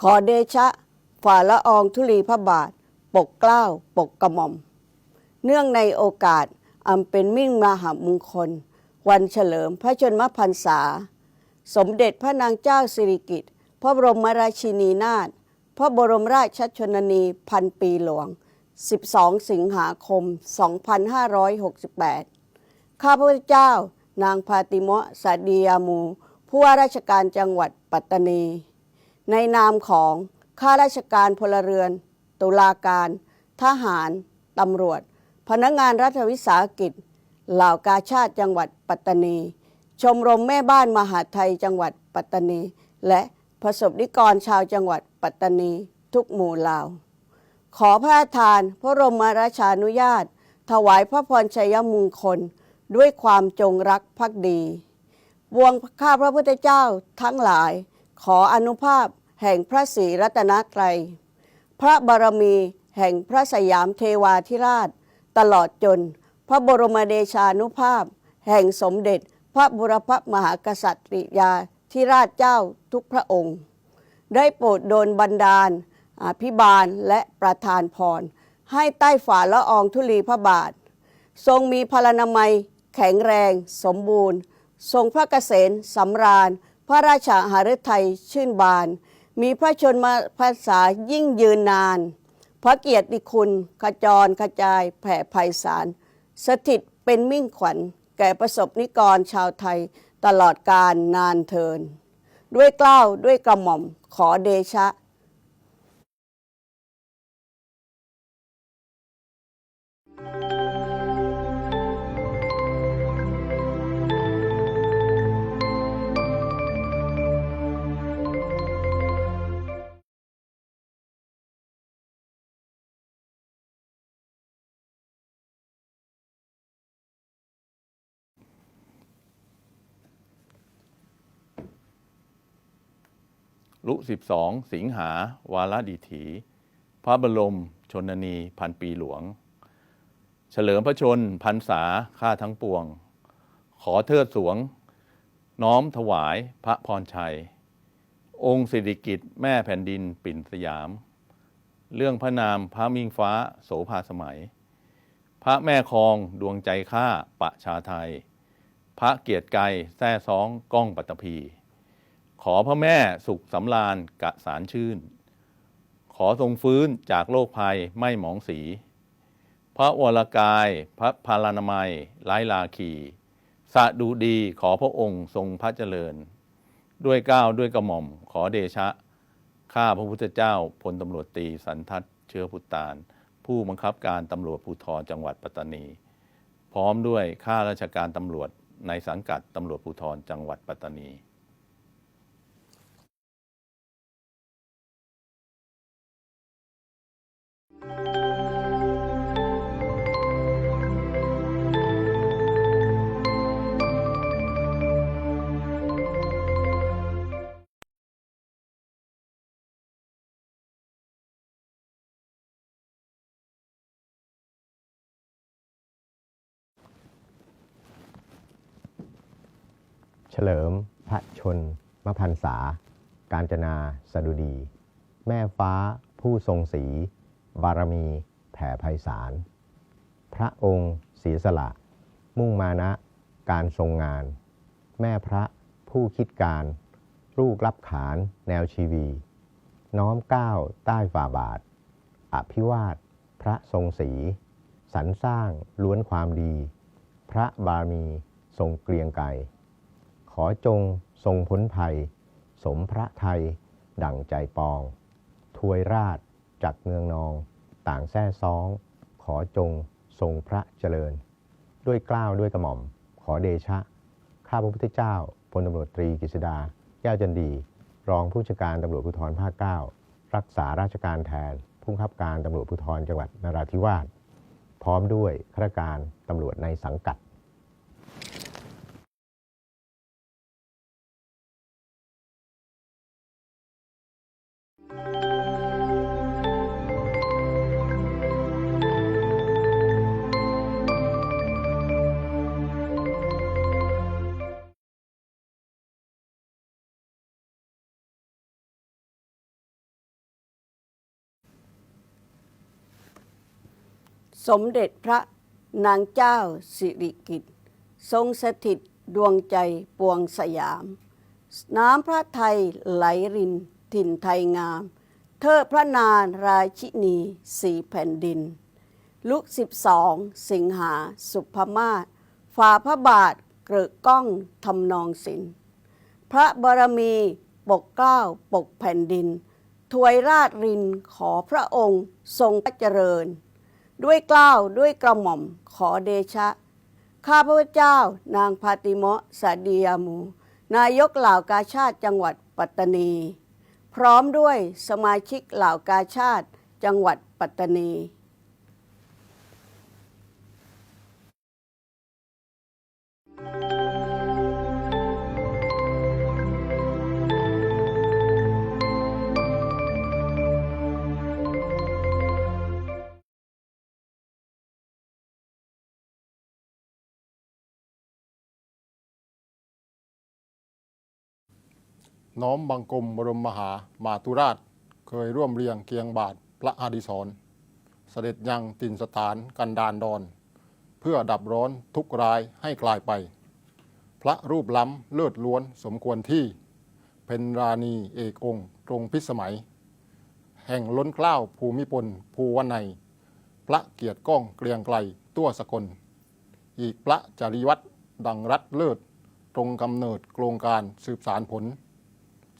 ขอเดชะ ฝ่าละอองธุลีพระบาท ปกเกล้า ปกกระหม่อม เนื่องในโอกาสอันเป็นมิ่งมหามงคล วันเฉลิมพระชนมพรรษา สมเด็จพระนางเจ้าสิริกิติ์พระบรมราชินีนาถพระบรมราชชนนีพันปีหลวง 12 สิงหาคม 2568 ข้าพเจ้า นางพาติมะสาดียามู ผู้ว่าราชการจังหวัดปัตตานี ในนามของข้าราชการพลเรือน ตุลาการ ทหาร ตำรวจ พนักงานรัฐวิสาหกิจ เหล่ากาชาติจังหวัดปัตตานี ชมรมแม่บ้านมหาไทยจังหวัดปัตตานี และประสบนิกรชาวจังหวัดปัตตานีทุกหมู่เหล่า ขอพระราชทานพระบรมราชานุญาต ถวายพระพรชัยมงคลด้วยความจงรักภักดีบวงข้าพระพุทธเจ้าทั้งหลาย ขออนุภาพ แห่งพระศรีรัตนตรัย พระบารมีแห่งพระสยามเทวาธิราช ตลอดจน พระบรมเดชานุภาพ แห่งสมเด็จ พระบุรพมหากษัตริยาธิราชเจ้าทุกพระองค์ ได้โปรดโดนบันดาลอภิบาลและประทานพร ให้ใต้ฝ่าละอองธุลีพระบาท ทรงมีพลานามัย แข็งแรง สมบูรณ์ ทรงพระเกษมสำราญ พระราชาหฤทัยชื่นบาน มีพระชนมาภาษายิ่งยืนนาน พระเกียรติคุณขจรขจายแผ่ไพศาลสถิตเป็นมิ่งขวัญ แก่ประสบนิกรชาวไทยตลอดกาลนานเทิน ด้วยเกล้าด้วยกระหม่อมขอเดชะ ลุ12สิงหาวาระดิถี พระบรมชนนีพันปีหลวง เฉลิมพระชนพรรษาข้าทั้งปวง ขอเทิดสวง น้อมถวายพระพรชัย องค์สิริกิตแม่แผ่นดินปิ่นสยาม เรื่องพระนามพระมิ่งฟ้าโสภาสมัย พระแม่คองดวงใจข้าประชาไทย พระเกียรติไกรแท้ซองก้องปัตตภี ขอพระแม่สุขสำราญกะสารชื่น ขอทรงฟื้นจากโรคภัยไม่หมองสี พระวรกายพระพารานามัยไร้ลาคีสะดูดีขอพระองค์ทรงพระเจริญ ด้วยก้าวด้วยกระหม่อมขอเดชะ ข้าพระพุทธเจ้าพลตำรวจตีสันทัศเชื้อพุตตานผู้บังคับการตำรวจภูธรจังหวัดปัตตานี พร้อมด้วยข้าราชการตำรวจในสังกัดตำรวจภูธรจังหวัดปัตตานี เฉลิมพระชนมพันษา การจนาสดุดี แม่ฟ้าผู้ทรงศรี บารมีแผ่ไพศาล พระองค์เสียสละ มุ่งมานะ การทรงงาน แม่พระผู้คิดการ ลูกรับขานแนวชีวี น้อมก้าวใต้ฝ่าบาท อภิวาท พระทรงศีสรรสร้างล้วนความดี พระบารมีทรงเกรียงไกรขอจงทรงพ้นภัย สมพระไทย ดั่งใจปองถวยราช จักเนืองนอง ต่างแท้ซ้อง ขอจงทรงพระเจริญ ด้วยกล้าวด้วยกระหม่อม ขอเดชะ ข้าพระพุทธเจ้าพลตำรวจตรีกฤษดา แก้วจันดี รองผู้จัดการตำรวจภูธรภาค9รักษาราชการแทน ผู้บังคับการตำรวจภูธรจังหวัดนราธิวาสพร้อมด้วยข้าราชการตำรวจในสังกัด สมเด็จพระนางเจ้าสิริกิติ์ทรงสถิตดวงใจปวงสยาม น้ำพระไทยไหลรินถิ่นไทยงามเทิดพระนานราชินีสีแผ่นดิน ลุกสิบสองสิงหาสุภมาศฝ่าพระบาทเกรอะก้องทำนองศิลป์พระบารมีปกเกล้าปกแผ่นดิน ถวยราชรินขอพระองค์ทรงพระเจริญ ด้วยเกล้าวด้วยกระหม่อมขอเดชะ ข้าพระเจ้า นางพาติมะสาดียามู นายกเหล่ากาชาติจังหวัดปัตตานี พร้อมด้วยสมาชิกเหล่ากาชาติจังหวัดปัตตานี น้อมบังกรมบรมมหามาตุราช เคยร่วมเรียงเคียงบาทพระอดิศรเสด็จยังตินสถานกันดานดอน เพื่อดับร้อนทุกรายให้คลายไป พระรูปล้ำเลิศล้วนสมควรที่ เป็นราณีเอกองค์ตรงพิสมัย แห่งล้นเกล้าวภูมิพลภูวันในพระเกียรติก้องเกรียงไกลตัวสกล อีกพระจริวัตรดังรัฐเลิศ ตรงกำเนิดโครงการสืบสารผล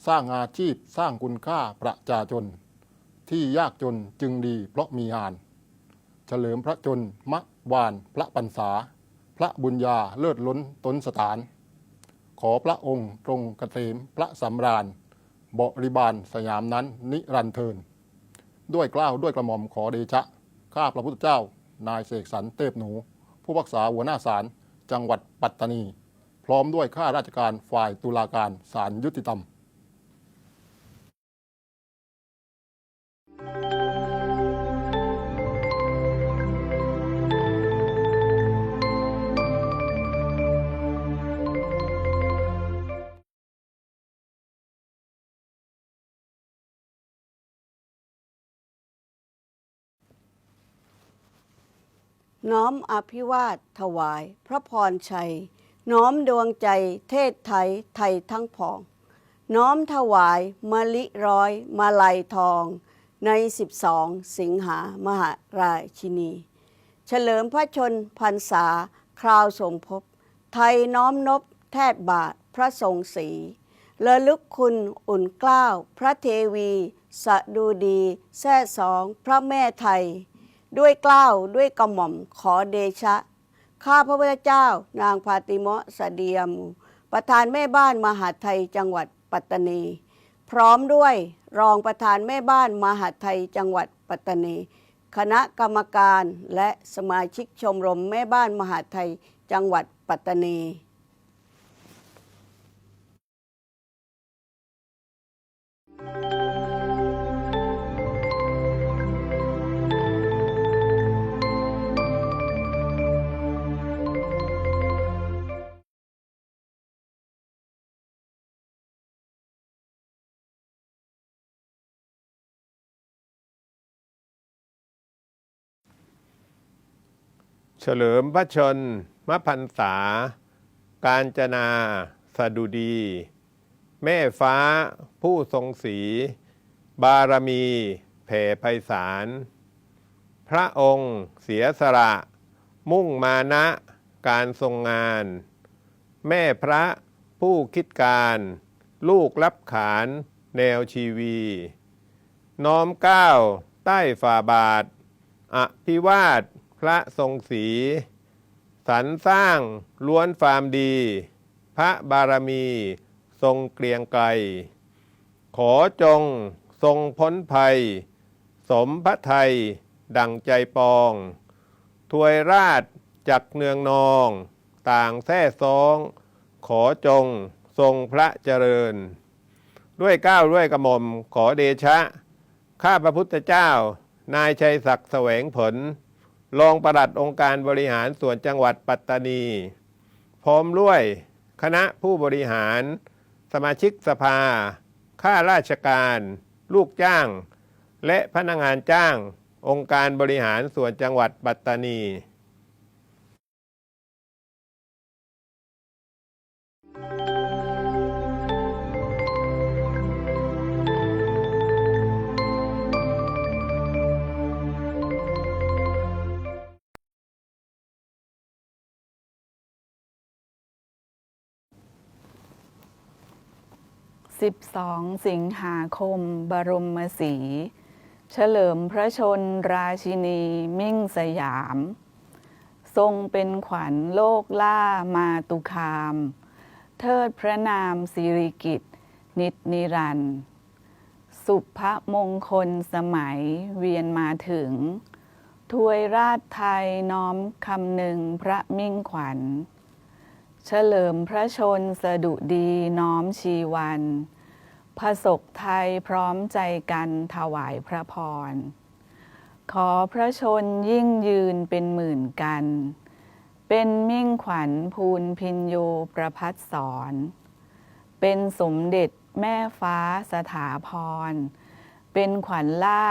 สร้างอาชีพสร้างคุณค่าประชาชน ที่ยากจนจึงดีเพราะมีงาน เฉลิมพระจนมะวานพระปัญษา พระบุญญาเลิศล้นตนสถาน ขอพระองค์ตรงกรเกษมพระสำราญบริบาลสยามนั้นนิรันเทิน ด้วยกล้าวด้วยกระหม่อมขอเดชะ ข้าพระพุทธเจ้า นายเสกสรรเทพหนู ผู้รักษาหัวหน้าศาลจังหวัดปัตตานี พร้อมด้วยข้าราชการฝ่ายตุลาการศาลยุติธรรม น้อมอภิวาทถวาย พระพรชัย น้อมดวงใจเทศไทยไทยทั้งผอง น้อมถวายมะลิร้อยมาลัยทอง ใน 12 สิงหามหาราชินี เฉลิมพระชนพรรษาคราวสมภพไทยน้อมนบแทดบาทพระทรงศรีระลึกคุณอุ่นเกล้าว พระเทวี สะดูดี แท่สอง พระแม่ไทย ด้วยเกล้าวด้วยกระหม่อมขอเดชะ ข้าพระพุทธเจ้า นางพาติมะสะเดียม ประธานแม่บ้านมหาไทยจังหวัดปัตตานี พร้อมด้วยรองประธานแม่บ้านมหาไทยจังหวัดปัตตานี คณะกรรมการและสมาชิกชมรมแม่บ้านมหาไทยจังหวัดปัตตานี ฉลิมพระชนมพรรษา การจนาสดุดี แม่ฟ้าผู้ทรงศรีบารมีแผ่ไพศาล พระองค์เสียสละ มุ่งมานะการทรงงาน แม่พระผู้คิดการ ลูกรับขานแนวชีวี น้อมก้าวใต้ฝ่าบาทอภิวาท พระทรงศีสรรสร้างล้วนฟามดี พระบารมี ทรงเกรียงไกรขอจงทรงพ้นภัย สมพระไทย ดังใจปอง ถวยราชจักเนืองนอง ต่างแท่ซอง ขอจงทรงพระเจริญ ด้วยก้าวด้วยกระหม่อมขอเดชะ ข้าพระพุทธเจ้า นายชัยศักดิ์แสวงผล รองปลัดองค์การบริหารส่วนจังหวัดปัตตานี พร้อมด้วยคณะผู้บริหาร สมาชิกสภา ข้าราชการ ลูกจ้าง และพนักงานจ้าง องค์การบริหารส่วนจังหวัดปัตตานี 12 สิงหาคม บรมศรีเฉลิมพระชนราชินีมิ่งสยาม ทรงเป็นขวัญโลกล่ามาตุคาม เทิดพระนามสิริกิตนิจนิรันด์สุภมงคลสมัยเวียนมาถึง ถวยราชไทยน้อมคำหนึ่งพระมิ่งขวัญ เฉลิมพระชนสดุดีน้อมชีวันพระศกไทยพร้อมใจกันถวายพระพร ขอพระชนยิ่งยืนเป็นหมื่นกัน เป็นมิ่งขวัญภูนพินโยประพัดสอนเป็นสมเด็จแม่ฟ้าสถาพร เป็นขวัญล่า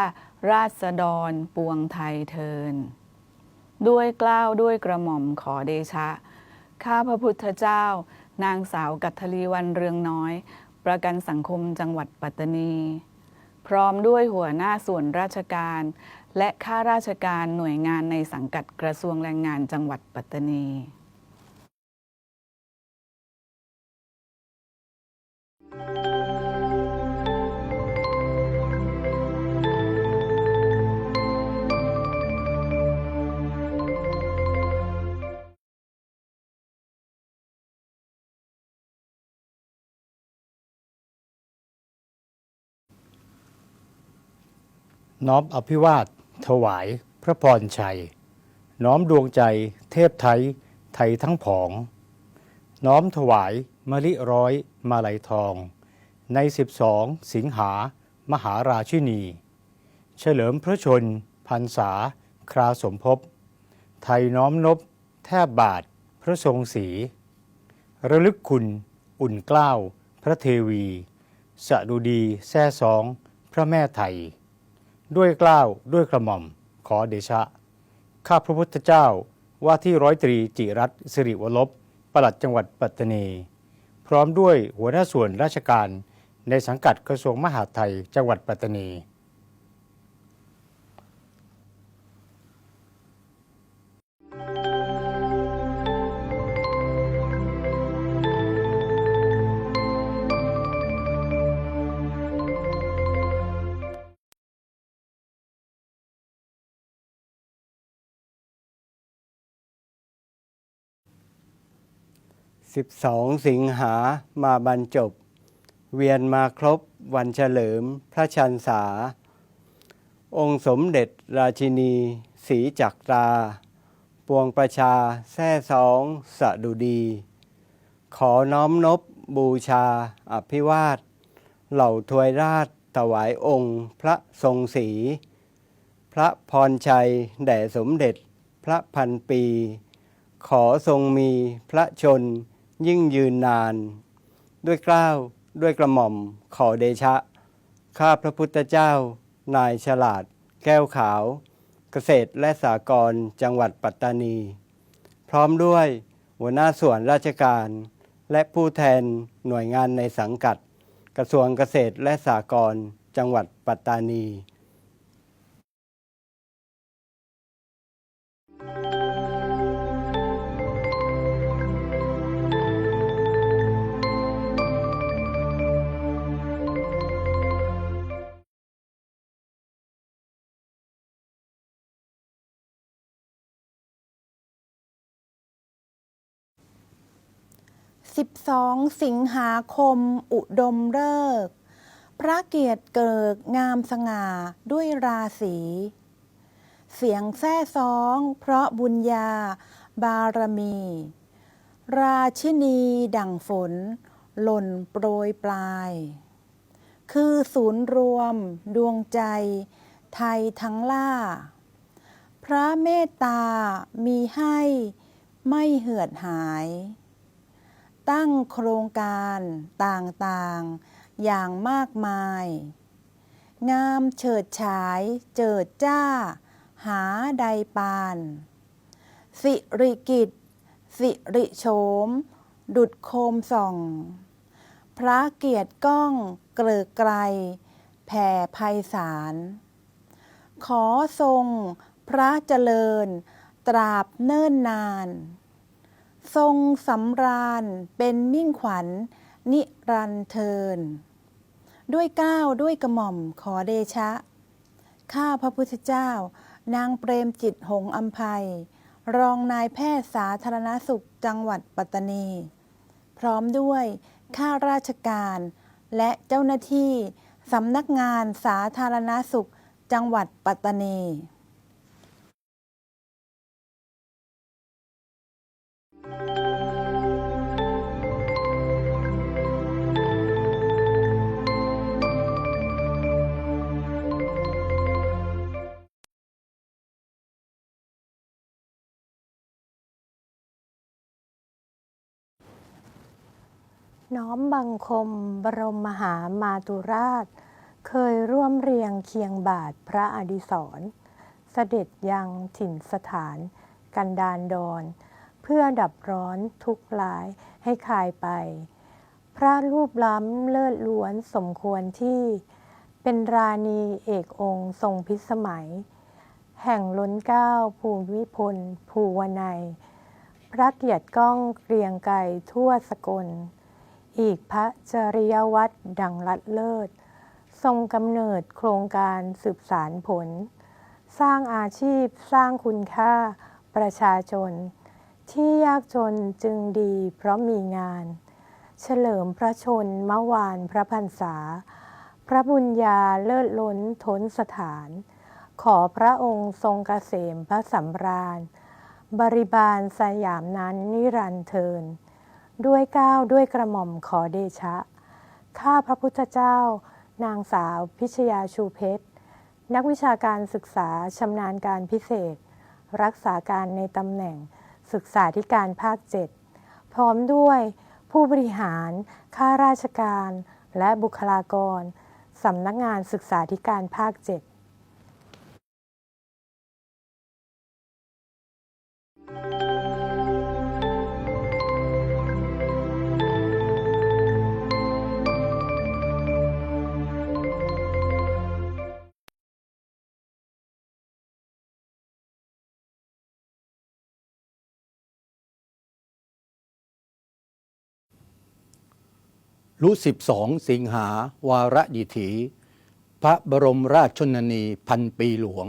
ราษฎรปวงไทยเทิน ด้วยกล้าวด้วยกระหม่อมขอเดชะ ข้าพระพุทธเจ้า นางสาวกัทลีวันเรืองน้อย ประกันสังคมจังหวัดปัตตานี พร้อมด้วยหัวหน้าส่วนราชการ และข้าราชการหน่วยงานในสังกัดกระทรวงแรงงานจังหวัดปัตตานี น้อมอภิวาท ถวาย พระพรชัย น้อมดวงใจ เทพไทย ไทยทั้งผอง น้อมถวายมะลิร้อย มาลัยทอง ใน 12 สิงหา มหาราชินี เฉลิมพระชนพรรษา คราสมภพ ไทยน้อมนบ แทบบาท พระทรงศรีระลึกคุณ อุ่นเกล้าว พระเทวี สดุดีแท่สอง พระแม่ไทย ด้วยเกล้าวด้วยกระหม่อม ขอเดชะ ข้าพระพุทธเจ้าว่าที่ร้อยตรีจิรัตสิริวลบปลัดจังหวัดปัตตานี พร้อมด้วยหัวหน้าส่วนราชการในสังกัดกระทรวงมหาดไทยจังหวัดปัตตานี 12 สิงหามาบรรจบ เวียนมาครบวันเฉลิมพระชันษา องค์สมเด็จราชินีศรีจักรา ปวงประชาแท่สองสะดุดี ขอน้อมนบบูชาอภิวาท เหล่าทวยราชถวายองค์พระทรงศรีพระพรชัย แด่สมเด็จพระพันปี ขอทรงมีพระชน ยิ่งยืนนาน ด้วยกล้าวด้วยกระหม่อมขอเดชะ ข้าพระพุทธเจ้า นายฉลาด แก้วขาว เกษตรและสากรจังหวัดปัตตานี พร้อมด้วยหัวหน้าส่วนราชการ และผู้แทนหน่วยงานในสังกัด กระทรวงเกษตรและสากรจังหวัดปัตตานี 12 สิงหาคม อุดมฤกษ์พระเกียรติเกิกงามสง่าด้วยราศีเสียงแท้ซอง เพราะบุญญา บารมี ราชินีดั่งฝน หล่นโปรยปลาย คือศูนย์รวม ดวงใจ ไทยทั้งล่า พระเมตตามีให้ไม่เหือดหาย ตั้งโครงการต่างๆ อย่างมากมาย งามเฉิดฉาย เจิดจ้า หาใดปาน สิริกิตสิริโฉม ดุดโคมส่อง พระเกียรติก้องเกลิกไกล แผ่ไพศาลขอทรงพระเจริญ ตราบเนิ่นนาน ทรงสำราญเป็นมิ่งขวัญ นิรันเทิน ด้วยเก้าวด้วยกระหม่อมขอเดชะ ข้าพระพุทธเจ้า นางเปรมจิตหงอัมภัย รองนายแพทย์สาธารณสุขจังหวัดปัตตานี พร้อมด้วยข้าราชการ และเจ้าหน้าที่สำนักงานสาธารณสุขจังหวัดปัตตานี น้อมบังคมบรมมหามาตุราช เคยร่วมเรียงเคียงบาทพระอดิศรเสด็จยังถิ่นสถาน กันดานดอน เพื่อดับร้อนทุกข์ร้ายให้คลายไป พระรูปล้ำเลิศล้วนสมควรที่เป็นราณีเอกองค์ทรงพิสมัย แห่งล้นเกล้าภูมิพลภูวนัย พระเกียรติก้องเกรียงไกรทั่วสกล อีกพระจริยวัตรดังลัดเลิศ ทรงกำเนิดโครงการสืบสารผล สร้างอาชีพสร้างคุณค่าประชาชน ที่ยากจนจึงดีเพราะมีงาน เฉลิมพระชนมวานพระพรรษา พระบุญญาเลิศล้นทนสถาน ขอพระองค์ทรงเกษมพระสำราญ บริบาลสยามนั้นนิรันเทิน ด้วยก้าวด้วยกระหม่อมขอเดชะ ข้าพระพุทธเจ้า นางสาวพิชยาชูเพชร นักวิชาการศึกษาชำนาญการพิเศษ รักษาการในตำแหน่ง ศึกษาธิการภาค 7 พร้อมด้วยผู้บริหาร ข้าราชการ และบุคลากรสำนักงานศึกษาธิการภาค 7 รู้สิบสองสิงหาวาระดิถี พระบรมราชชนนีพันปีหลวง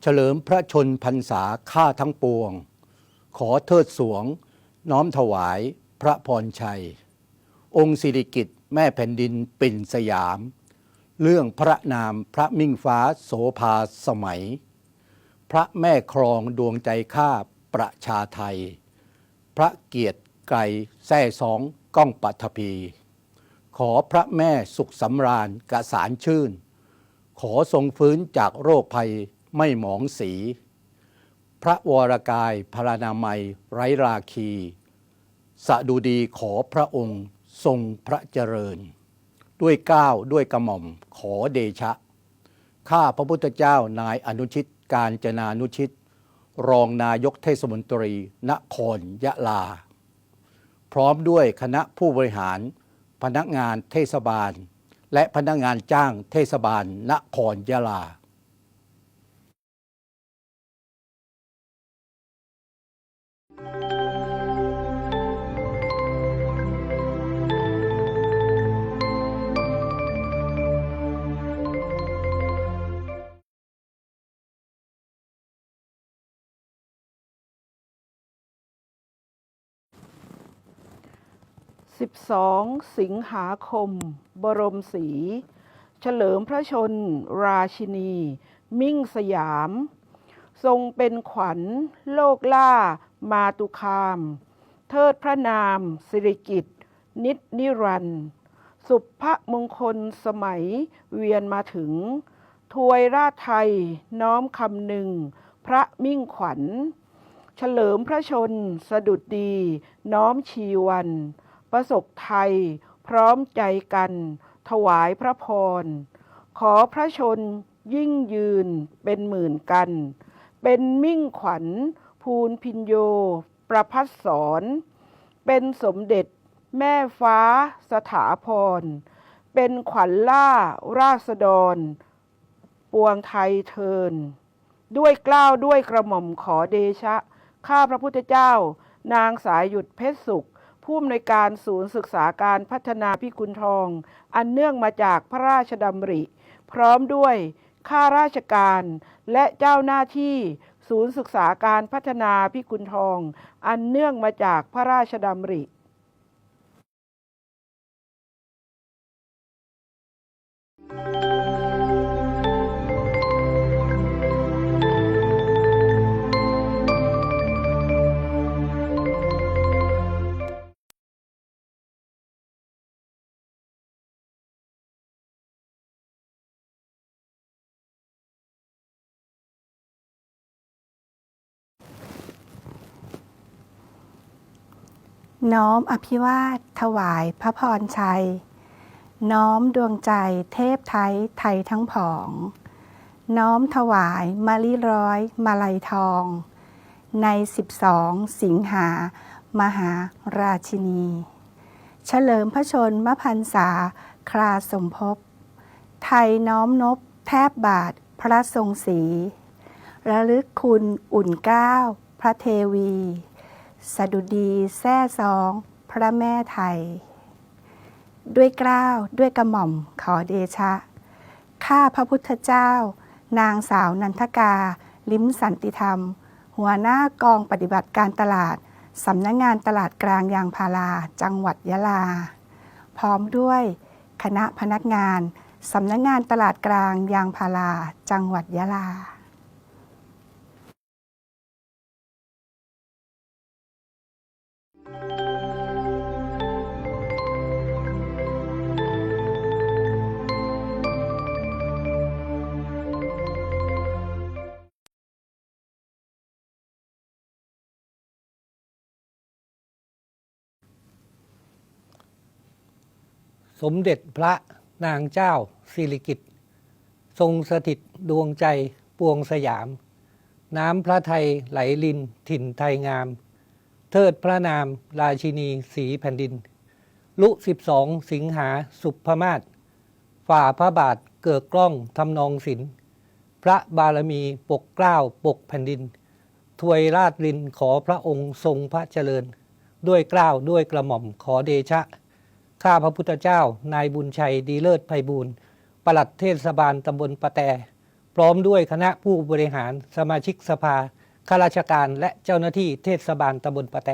เฉลิมพระชนพรรษาข้าทั้งปวง ขอเทิดสวง น้อมถวายพระพรชัย องค์สิริกิตแม่แผ่นดินปิ่นสยาม เรื่องพระนามพระมิ่งฟ้าโสภาสมัย พระแม่ครองดวงใจข้าประชาไทย พระเกียรติไกรแท่สอง ก้องปัทภีขอพระแม่สุขสำราญกระสารชื่น ขอทรงฟื้นจากโรคภัยไม่หมองสี พระวรกายพรณนามัยไร้ราคี สะดุดีขอพระองค์ทรงพระเจริญ ด้วยก้าวด้วยกระหม่อมขอเดชะ ข้าพระพุทธเจ้านายอนุชิตการจนานุชิต รองนายกเทศมนตรี นครยะลา พร้อมด้วยคณะผู้บริหาร พนักงานเทศบาล และพนักงานจ้างเทศบาลนครยะลา 12 สิงหาคม บรมศรีเฉลิมพระชน ราชินี มิ่งสยาม ทรงเป็นขวัญ โลกล่า มาตุคาม เทิดพระนาม สิริกิตนิจนิรันด์สุภมงคลสมัยเวียนมาถึงถวยราชไทย น้อมคำหนึ่ง พระมิ่งขวัญ เฉลิมพระชนสะดุดดี น้อมชีวัน ประสบไทย พร้อมใจกัน ถวายพระพร ขอพระชนยิ่งยืนเป็นหมื่นกัน เป็นมิ่งขวัญ ภูนพินโย ประพัสสอนเป็นสมเด็จแม่ฟ้าสถาพร เป็นขวัญล่าราษฎร ปวงไทยเทิน ด้วยกล้าวด้วยกระหม่อมขอเดชะ ข้าพระพุทธเจ้า นางสายหยุดเพชรสุข ผู้อำนวยการศูนย์ศึกษาการพัฒนาพิกุลทอง อันเนื่องมาจากพระราชดำริ พร้อมด้วยข้าราชการและเจ้าหน้าที่ ศูนย์ศึกษาการพัฒนาพิกุลทอง อันเนื่องมาจากพระราชดำริ น้อมอภิวาท ถวายพระพรชัย น้อมดวงใจเทพไทยไทยทั้งผอง น้อมถวายมาลิร้อยมาลัยทอง ใน 12 สิงหา มหาราชินี เฉลิมพระชนมพรรษาคราสมภพ ไทยน้อมนบแทบบาทพระทรงศรีระลึกคุณอุ่นก้าวพระเทวี สดุดีแท้ซอง พระแม่ไทย ด้วยกล้าวด้วยกระหม่อมขอเดชะ ข้าพระพุทธเจ้า นางสาวนันทกา ลิ้มสันติธรรม หัวหน้ากองปฏิบัติการตลาด สำนักงงานตลาดกลางยางพารา จังหวัดยะลา พร้อมด้วยคณะพนักงาน สำนักงงานตลาดกลางยางพารา จังหวัดยะลา สมเด็จพระนางเจ้าสิริกิติ์ทรงสถิตดวงใจปวงสยาม น้ำพระไทยไหลลินถิ่นไทยงาม เทิดพระนามราชินีสีแผ่นดิน ลุสิบสองสิงหาสุภมาศฝ่าพระบาทเกิดกล้องทำนองศิลป์พระบารมีปกเกล้าปกแผ่นดิน ถวยราชรินขอพระองค์ทรงพระเจริญ ด้วยเกล้าด้วยกระหม่อมขอเดชะ ข้าพระพุทธเจ้า นายบุญชัยดีเลิศไพบูรณ์ปลัดเทศบาลตำบลปะแต พร้อมด้วยคณะผู้บริหารสมาชิกสภาข้าราชการและเจ้าหน้าที่เทศบาลตำบลปะแต